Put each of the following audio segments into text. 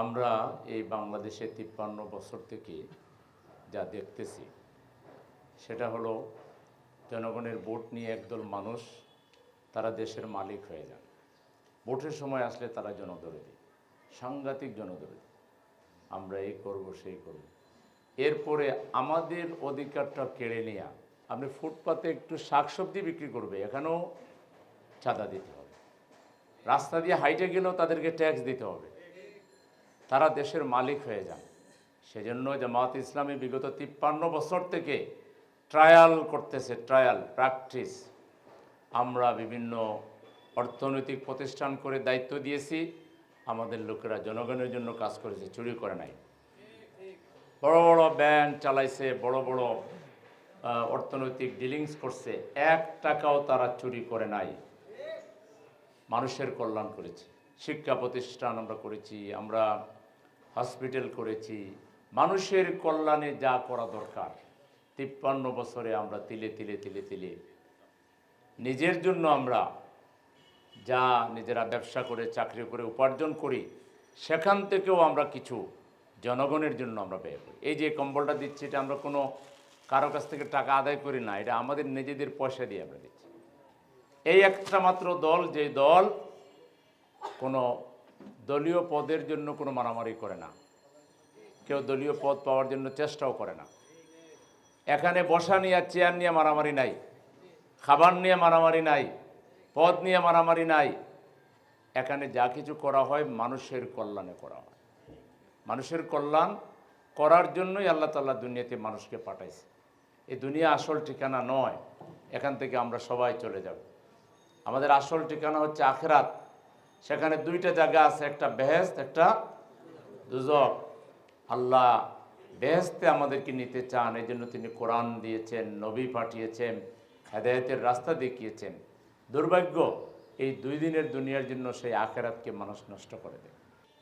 আমরা এই বাংলাদেশে তিপ্পান্ন বছর থেকে যা দেখতেছি, সেটা হলো জনগণের ভোট নিয়ে একদল মানুষ তারা দেশের মালিক হয়ে যান। ভোটের সময় আসলে তারা জনদরদি, সাংঘাতিক জনদরদি। আমরা এই করব, সেই করব। এরপরে আমাদের অধিকারটা কেড়ে নেওয়া আপনি ফুটপাতে একটু শাকসবজি বিক্রি করবে, এখানেও চাঁদা দিতে হবে। রাস্তা দিয়ে হাইটে গেলেও তাদেরকে ট্যাক্স দিতে হবে। তারা দেশের মালিক হয়ে যান। সেজন্য জামাত ইসলামী বিগত তিপ্পান্ন বছর থেকে ট্রায়াল করতেছে ট্রায়াল প্র্যাকটিস আমরা বিভিন্ন অর্থনৈতিক প্রতিষ্ঠান করে দায়িত্ব দিয়েছি। আমাদের লোকেরা জনগণের জন্য কাজ করেছে, চুরি করে নাই। বড় বড় ব্যাংক চালাইছে, বড় বড় অর্থনৈতিক ডিলিংস করছে। এক টাকাও তারা চুরি করে নাই। মানুষের কল্যাণ করেছি। শিক্ষা প্রতিষ্ঠান আমরা করেছি, আমরা হসপিটাল করেছি। মানুষের কল্যাণে যা করা দরকার, তিপ্পান্ন বছরে আমরা তিলে তিলে তিলে তিলে। নিজের জন্য আমরা যা নিজেরা ব্যবসা করে, চাকরি করে উপার্জন করি, সেখান থেকেও আমরা কিছু জনগণের জন্য আমরা ব্যয় করি। এই যে কম্বলটা দিচ্ছি, এটা আমরা কোনো কারও কাছ থেকে টাকা আদায় করি না, এটা আমাদের নিজেদের পয়সা দিয়ে আমরা দিচ্ছি। এই একটা মাত্র দল যে দল কোনো দলীয় পদের জন্য কোনো মারামারি করে না। কেউ দলীয় পদ পাওয়ার জন্য চেষ্টাও করে না। এখানে বসা নিয়ে, চেয়ার নিয়ে মারামারি নাই, খাবার নিয়ে মারামারি নাই, পদ নিয়ে মারামারি নাই। এখানে যা কিছু করা হয় মানুষের কল্যাণে করা হয়। মানুষের কল্যাণ করার জন্যই আল্লাহ তাল্লাহ দুনিয়াতে মানুষকে পাঠাইছে। এই দুনিয়া আসল ঠিকানা নয়, এখান থেকে আমরা সবাই চলে যাব। আমাদের আসল ঠিকানা হচ্ছে আখেরাত। সেখানে দুইটা জায়গা আছে, একটা বেহেস্ত একটা দুজক। আল্লাহ বেহেস্তে আমাদেরকে নিতে চান এই জন্য তিনি কোরআন দিয়েছেন, নবী পাঠিয়েছেন, হেদায়তের রাস্তা দেখিয়েছেন। দুর্ভাগ্য, এই দুই দিনের দুনিয়ার জন্য সেই আখেরাতকে মানুষ নষ্ট করে দেয়।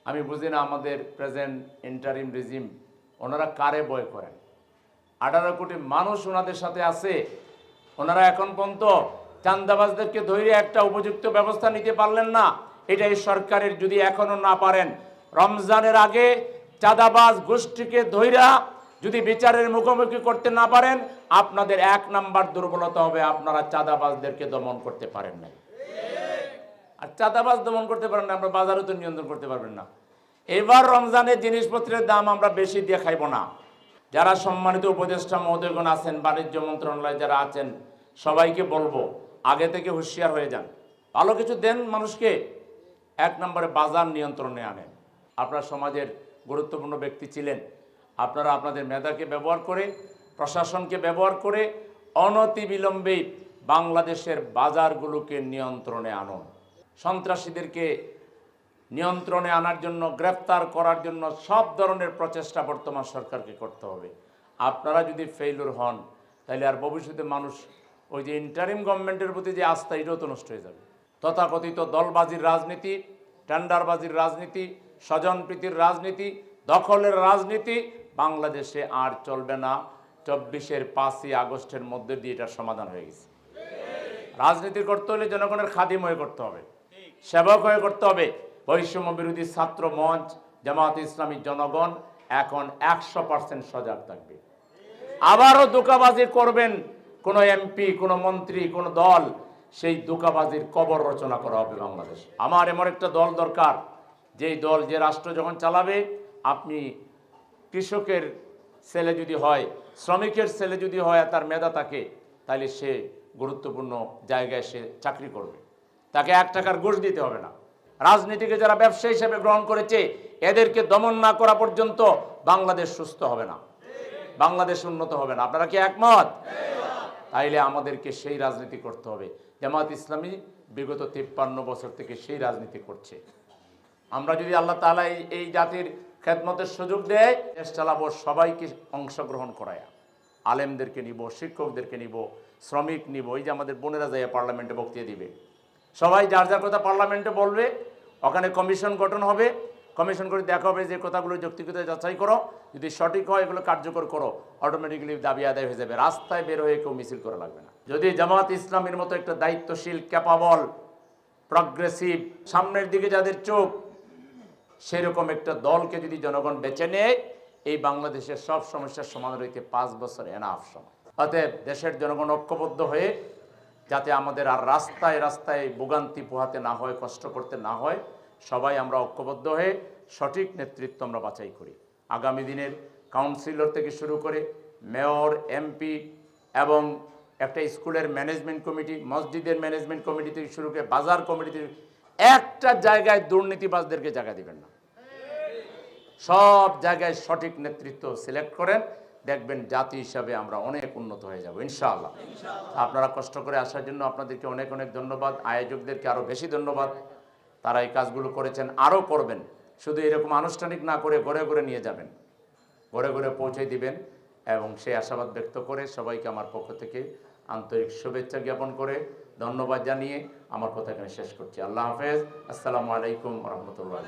আমি বুঝি না আমাদের প্রেজেন্ট ইন্টারিম রিজিম, ওনারা কারে বয় করেন? আঠারো কোটি মানুষ ওনাদের সাথে আছে, ওনারা এখন পর্যন্ত চান্দাবাজদেরকে ধরে একটা উপযুক্ত ব্যবস্থা নিতে পারলেন না। এটা এই সরকারের যদি এখনও না পারেন, রমজানের আগে চাঁদাবাজ গোষ্ঠীকে ধৈরা যদি বিচারের মুখোমুখি করতে না পারেন, আপনাদের এক নাম্বার দুর্বলতা হবে আপনারা চাঁদাবাজদেরকে দমন করতে পারেন না আর চাঁদাবাজ দমন করতে পারেন না, আমরা বাজারও তো নিয়ন্ত্রণ করতে পারবেন না। এবার রমজানের জিনিসপত্রের দাম আমরা বেশি দিয়ে খাইব না। যারা সম্মানিত উপদেষ্টা মহোদয়গণ আছেন, বাণিজ্য মন্ত্রণালয়ে যারা আছেন, সবাইকে বলব, আগে থেকে হুঁশিয়ার হয়ে যান। ভালো কিছু দেন মানুষকে এক নম্বরে বাজার নিয়ন্ত্রণে আনেন। আপনার সমাজের গুরুত্বপূর্ণ ব্যক্তি ছিলেন। আপনারা আপনাদের মেধাকে ব্যবহার করে, প্রশাসনকে ব্যবহার করে অনতি বিলম্বে বাংলাদেশের বাজারগুলোকে নিয়ন্ত্রণে আনুন। সন্ত্রাসীদেরকে নিয়ন্ত্রণে আনার জন্য, গ্রেফতার করার জন্য সব ধরনের প্রচেষ্টা বর্তমান সরকারকে করতে হবে। আপনারা যদি ফেইলুর হন, তাহলে আর ভবিষ্যতে মানুষ ওই যে ইন্টারিম গভর্নমেন্টের প্রতি যে আস্থা, এটাও তো নষ্ট হয়ে যাবে। তথাকথিত দলবাজির রাজনীতি, টেন্ডারবাজির রাজনীতি, স্বজনপ্রীতির রাজনীতি, দখলের রাজনীতি, বাংলাদেশে আর চলবে না। চব্বিশের পাঁচই আগস্টের মধ্যে দিয়ে এটার সমাধান হয়ে গেছে। রাজনীতি করতে হলে জনগণের খাদিম হয়ে করতে হবে, সেবক হয়ে করতে হবে। বৈষম্য বিরোধী ছাত্র মঞ্চ জামাত ইসলামী জনগণ এখন একশো পার্সেন্ট সজাগ থাকবে। আবারও দোকাবাজি করবেন কোনো এমপি, কোনো মন্ত্রী, কোনো দল। সেই দোকাবাজির কবর রচনা করা হবে বাংলাদেশ। আমার এমন একটা দল দরকার, যেই দল, যে রাষ্ট্র যখন চালাবে, আপনি কৃষকের ছেলে যদি হয়, শ্রমিকের ছেলে যদি হয় তার মেধা থাকে তাহলে সে গুরুত্বপূর্ণ জায়গায় সে চাকরি করবে। তাকে এক টাকার ঘুষ দিতে হবে না। রাজনীতিকে যারা ব্যবসা হিসেবে গ্রহণ করেছে, এদেরকে দমন না করা পর্যন্ত বাংলাদেশ সুস্থ হবে না। বাংলাদেশ উন্নত হবে না। আপনারা কি একমত? তাইলে আমাদেরকে সেই রাজনীতি করতে হবে। জামাত ইসলামী বিগত তিপ্পান্ন বছর থেকে সেই রাজনীতি করছে। আমরা যদি আল্লাহ তালা এই জাতির খেদমতের সুযোগ দেয়, দেশ চালাবো, সবাইকে অংশগ্রহণ করায়। আলেমদেরকে নিব, শিক্ষকদেরকে নিব, শ্রমিক নিব, এই যে আমাদের বোনেরা যায় পার্লামেন্টে বক্তৃতা দিবে। সবাই যার যার কথা পার্লামেন্টে বলবে, ওখানে কমিশন গঠন হবে কমিশন করে দেখা হবে যে কথাগুলো যৌক্তিকতা যাচাই করো। যদি সঠিক হয়, এগুলো কার্যকর করো। অটোমেটিক্যালি দাবি আদায় হয়ে যাবে। রাস্তায় বের হয়ে কেউ মিছিল করা লাগবে না। যদি জামাত ইসলামের মতো একটা দায়িত্বশীল ক্যাপাবল প্রগ্রেসিভ সামনের দিকে যাদের চোখ, সেরকম একটা দলকে যদি জনগণ বেছে নেয়, এই বাংলাদেশের সব সমস্যার সমাধান হইতে পাঁচ বছর এনাফ সময়। অতএব দেশের জনগণ ঐক্যবদ্ধ হয়ে, যাতে আমাদের আর রাস্তায় রাস্তায় ভোগান্তি পোহাতে না হয়, কষ্ট করতে না হয় সবাই আমরা ঐক্যবদ্ধ হয়ে সঠিক নেতৃত্ব আমরা বাছাই করি। আগামী দিনের কাউন্সিলর থেকে শুরু করে মেয়র, এমপি এবং একটা স্কুলের ম্যানেজমেন্ট কমিটি, মসজিদের ম্যানেজমেন্ট কমিটি থেকে শুরু করে বাজার কমিটি থেকে একটা জায়গায় দুর্নীতিবাজদেরকে জায়গা দিবেন না। সব জায়গায় সঠিক নেতৃত্ব সিলেক্ট করেন, দেখবেন জাতি হিসাবে আমরা অনেক উন্নত হয়ে যাব, ইনশাআল্লাহ। আপনারা কষ্ট করে আসার জন্য আপনাদেরকে অনেক অনেক ধন্যবাদ, আয়োজকদেরকে আরও বেশি ধন্যবাদ। তারা এই কাজগুলো করেছেন, আরও করবেন। শুধু এরকম আনুষ্ঠানিক না করে ঘরে ঘরে নিয়ে যাবেন। ঘরে ঘরে পৌঁছে দিবেন এবং সেই আশাবাদ ব্যক্ত করে সবাইকে আমার পক্ষ থেকে আন্তরিক শুভেচ্ছা জ্ঞাপন করে ধন্যবাদ জানিয়ে আমার কথা এখানে শেষ করছি। আল্লাহ হাফেজ। আসসালামু আলাইকুম রহমতুল্লাহ।